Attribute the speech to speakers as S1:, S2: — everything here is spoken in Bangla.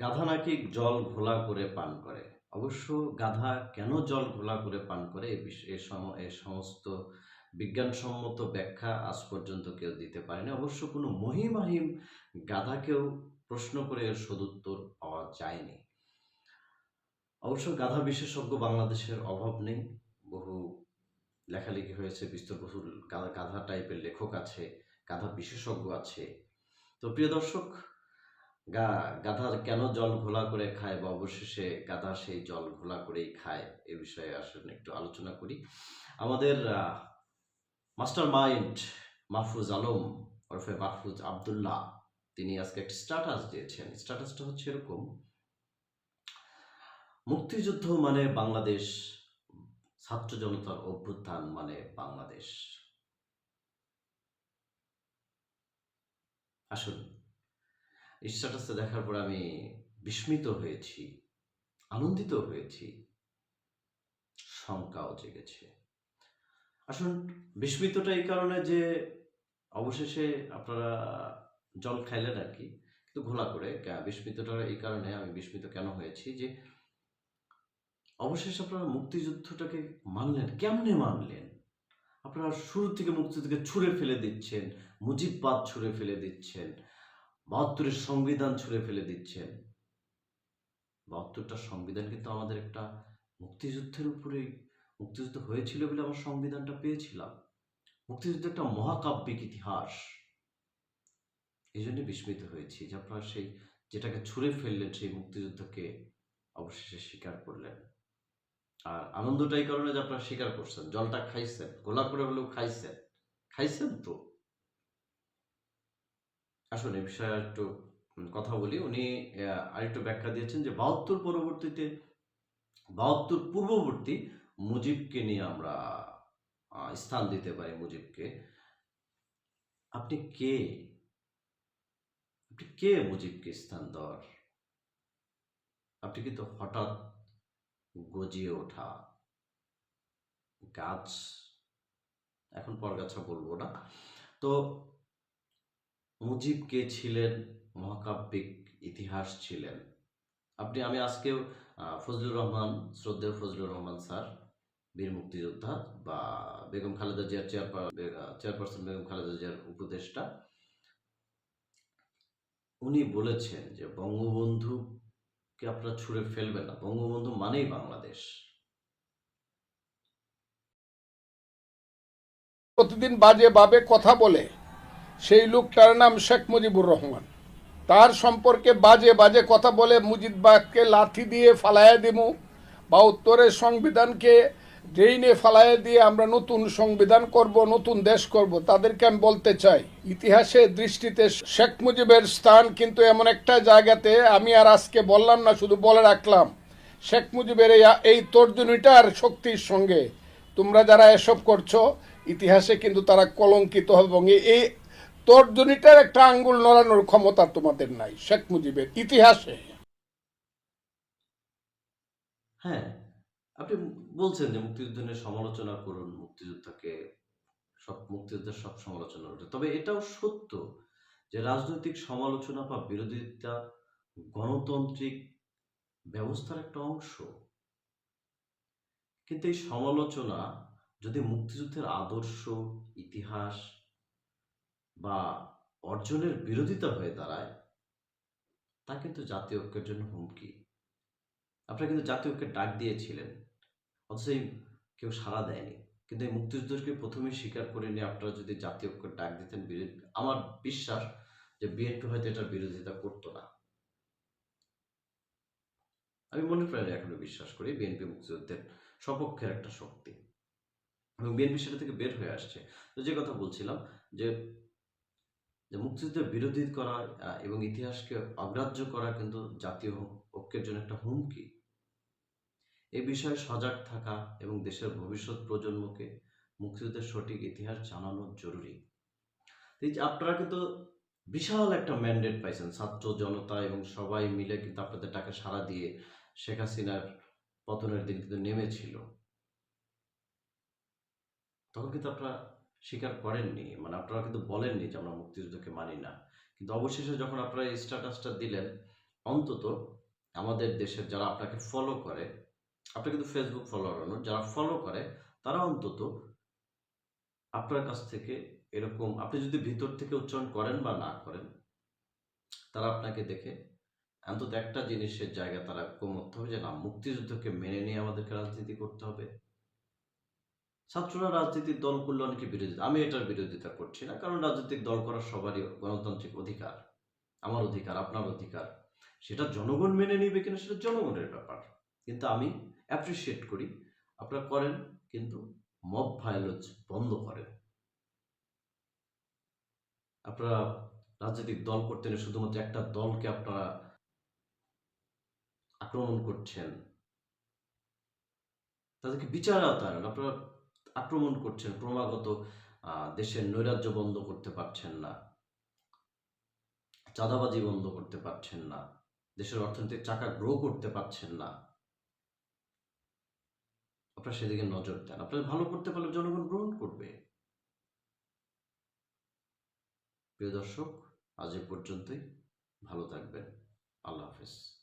S1: গাধা নাকি জল ঘোলা করে পান করে? অবশ্য গাধা কেন জল ঘোলা করে পান করে? এ সম- এ সমস্ত বিজ্ঞানসম্মত ব্যাখ্যা আজ পর্যন্ত কেউ দিতে পারেনি। অবশ্য কোনো মহিমাহিম গাধাকেও প্রশ্ন করে এর সদুত্তর পাওয়া যায়নি। অবশ্য গাধা বিশেষজ্ঞ বাংলাদেশের অভাব নেই। বহু লেখালেখি হয়েছে বিস্তরবহুল গাধা গাধা টাইপের লেখক আছে, গাধা বিশেষজ্ঞ আছে। তো প্রিয় দর্শক গা, গাধা কেন জল ঘোলা করে খায় বা অবশেষে গাধা সেই জল ঘোলা করেই খায়? এ বিষয়ে আসলে একটু আলোচনা করি। আমাদের মাস্টার মাইন্ড মাহফুজ আলম, ওরফে মাহফুজ আবদুল্লাহ, তিনি আজকে একটা স্ট্যাটাস দিয়েছেন। স্ট্যাটাসটা হচ্ছে এরকম, মুক্তিযুদ্ধ মানে বাংলাদেশ, ছাত্র জনতার অভ্যুত্থান মানে বাংলাদেশ। আসুন স্ট্যাটাসটা দেখার পর আমি বিস্মিত হয়েছি, আনন্দিত হয়েছি। শঙ্কাও জেগেছে। আসুন, বিস্মিতটা এই কারণে যে অবশেষে আপনারা জল খাইলেন আর কি কিন্তু ঘোলা করে বিস্মিতটা এই কারণে আমি বিস্মিত কেন হয়েছি যে অবশেষে আপনারা মুক্তিযুদ্ধটাকে মানলেন, কেমনে মানলেন? আপনারা শুরু থেকে মুক্তিযুদ্ধকে ছুঁড়ে ফেলে দিচ্ছেন, মুজিববাদ ছুঁড়ে ফেলে দিচ্ছেন বাহাত্তরের সংবিধান ছুঁড়ে ফেলে দিচ্ছেন বাহাত্তরটা সংবিধান কিন্তু আমাদের একটা মুক্তিযুদ্ধের উপরেই মুক্তিযুদ্ধ হয়েছিল বলে আমার সংবিধানটা পেয়েছিলাম। মুক্তিযুদ্ধ একটা মহাকাব্যিক ইতিহাস। এই জন্য বিস্মিত হয়েছি যে আপনারা সেই যেটাকে ছুঁড়ে ফেললেন, সেই মুক্তিযুদ্ধকে অবশেষে স্বীকার করলেন। আর আনন্দটাই কারণে যে আপনারা স্বীকার করছেন। জলটা খাইছেন গোলা করে হলেও খাইছেন। খাইছেন তো? আসুন এই বিষয়ে একটু কথা বলি। উনি আরেকটু ব্যাখ্যা দিয়েছেন যে বাহাত্তর পরবর্তীতে, বাহাত্তর পূর্ববর্তী মুজিবকে নিয়ে আমরা স্থান দিতে পারি মুজিবকে। আপনি কে? আপনি কে মুজিবকে স্থান দেওয়ার? আপনি কিন্তু হঠাৎ গজিয়ে ওঠা, গাছ, এখন পর পরগাছা বলব না। তো মুজিব কে ছিলেন? মহাকাব্যিক ইতিহাস ছিলেন। আপনি, আমি আজকেও ফজলুর রহমান, শ্রদ্ধেয় ফজলুর রহমান স্যার, বীর মুক্তিযোদ্ধা বা বেগম খালেদা জিয়ার চেয়ারপার চেয়ারপারসন বেগম খালেদা জিয়ার উপদেষ্টা, উনি বলেছেন যে বঙ্গবন্ধুকে আপনারা ছুঁড়ে ফেলবেন না। বঙ্গবন্ধু মানেই বাংলাদেশ।
S2: প্রতিদিন বাজে ভাবে কথা বলে। সেই লোকটার নাম শেখ মুজিবুর রহমান। তার সম্পর্কে বাজে বাজে কথা বলে মুজিববাগকে লাথি দিয়ে ফালাইয়া দিমু। বা উত্তরের সংবিধানকে ড্রেইনে ফালাইয়া দিয়ে আমরা নতুন সংবিধান করব, নতুন দেশ করব, তাদেরকে আমি বলতে চাই। ইতিহাসের দৃষ্টিতে শেখ মুজিবের স্থান কিন্তু এমন একটা জায়গাতে আমি আর আজকে বললাম না, শুধু বলে রাখলাম। শেখ মুজিবের এই তর্জনীটার শক্তির সঙ্গে তোমরা যারা এসব করছ, ইতিহাসে কিন্তু তারা কলঙ্কিত হবে এবং এই তর্জনীটার একটা আঙ্গুল নড়ানোর ক্ষমতা তোমাদের নাই, শেখ মুজিবের ইতিহাসে।
S1: হ্যাঁ আপনি বলছেন যে মুক্তিযুদ্ধ নিয়ে সমালোচনা করুন, মুক্তিযুদ্ধকে সব, মুক্তিযুদ্ধের সব সমালোচনা উঠে। তবে এটাও সত্য যে রাজনৈতিক সমালোচনা বা বিরোধিতা গণতান্ত্রিক ব্যবস্থার একটা অংশ। কিন্তু এই সমালোচনা যদি মুক্তিযুদ্ধের আদর্শ, ইতিহাস বা অর্জনের বিরোধিতা হয়ে দাঁড়ায়, তা কিন্তু জাতীয় ঐক্যের জন্য হুমকি। আপনারা কিন্তু জাতীয় ঐক্যের ডাক দিয়েছিলেন, অথচ এই কেউ সাড়া দেয়নি। কিন্তু এই মুক্তিযুদ্ধকে প্রথমে স্বীকার করে নিয়ে আপনারা যদি জাতীয় ঐক্যের ডাক দিতেন আমার বিশ্বাস যে বিএনপি হয়তো এটার বিরোধিতা করতো না। আমি মনে প্রাণে এখনও বিশ্বাস করি বিএনপি মুক্তিযুদ্ধের সপক্ষের একটা শক্তি। এবং বিএনপি সেটা থেকে বের হয়ে আসছে। তো যে কথা বলছিলাম যে যে মুক্তিযুদ্ধের বিরোধী করা এবং ইতিহাসকে অগ্রাহ্য করা কিন্তু জাতীয় ঐক্যের জন্য একটা হুমকি। এই বিষয়ে সজাগ থাকা এবং দেশের ভবিষ্যৎ প্রজন্মকে মুক্তিযুদ্ধের সঠিক ইতিহাস জানানো জরুরি। আপনারা কিন্তু বিশাল একটা ম্যান্ডেট পাইছেন, ছাত্র জনতা এবং সবাই মিলে কিন্তু আপনাদের ডাকে সাড়া দিয়ে শেখ হাসিনার পতনের দিন কিন্তু নেমেছিল। তখন কিন্তু আপনারা স্বীকার করেননি। মানে আপনারা কিন্তু বলেননি যে আমরা মুক্তিযুদ্ধকে মানি না। কিন্তু অবশেষে যখন আপনারা এই স্ট্যাটাসটা দিলেন, অন্তত আমাদের দেশের যারা আপনাকে ফলো করে, আপনি কিন্তু ফেসবুক ফলোয়ার নন, যারা ফলো করে, তারা অন্তত আপনার কাছ থেকে এরকম, আপনি যদি ভিতর থেকে উচ্চারণ করেন বা না করেন, তারা আপনাকে দেখে অন্তত একটা জিনিসের জায়গা তারা কমতে হবে যে না, মুক্তিযুদ্ধকে মেনে নিয়ে আমাদেরকে রাজনীতি করতে হবে। ছাত্ররা রাজনীতির দল করলে অনেকে বিরোধিতা আমি এটার বিরোধিতা করছি না, কারণ রাজনৈতিক দল করার সবারই গণতান্ত্রিক অধিকার। আমার অধিকার, আপনার অধিকার। সেটা জনগণ মেনে নিবে কিনা সেটা জনগণের ব্যাপার। কিন্তু আমি অ্যাপ্রিসিয়েট করি, আপনারা করেন, কিন্তু মব ভায়োলেন্স বন্ধ করেন। আপনারা রাজনৈতিক দল করতে গেলে শুধুমাত্র একটা দলকে আপনারা আক্রমণ করছেন। তাদেরকে বিচার আওতায় আনেন। আপনারা আক্রমণ করছেন, ক্রমাগত দেশের নৈরাজ্য বন্ধ করতে পারছেন না, চাঁদাবাজি বন্ধ করতে পারছেন না, দেশের অর্থনৈতিক চাকা গ্রো করতে পারছেন না। আপনারা সেদিকে নজর দেন। আপনারা ভালো করতে পারলে জনগণ গ্রহণ করবে। প্রিয় দর্শক, আজ এ পর্যন্তই। ভালো থাকবেন। আল্লাহ হাফেজ।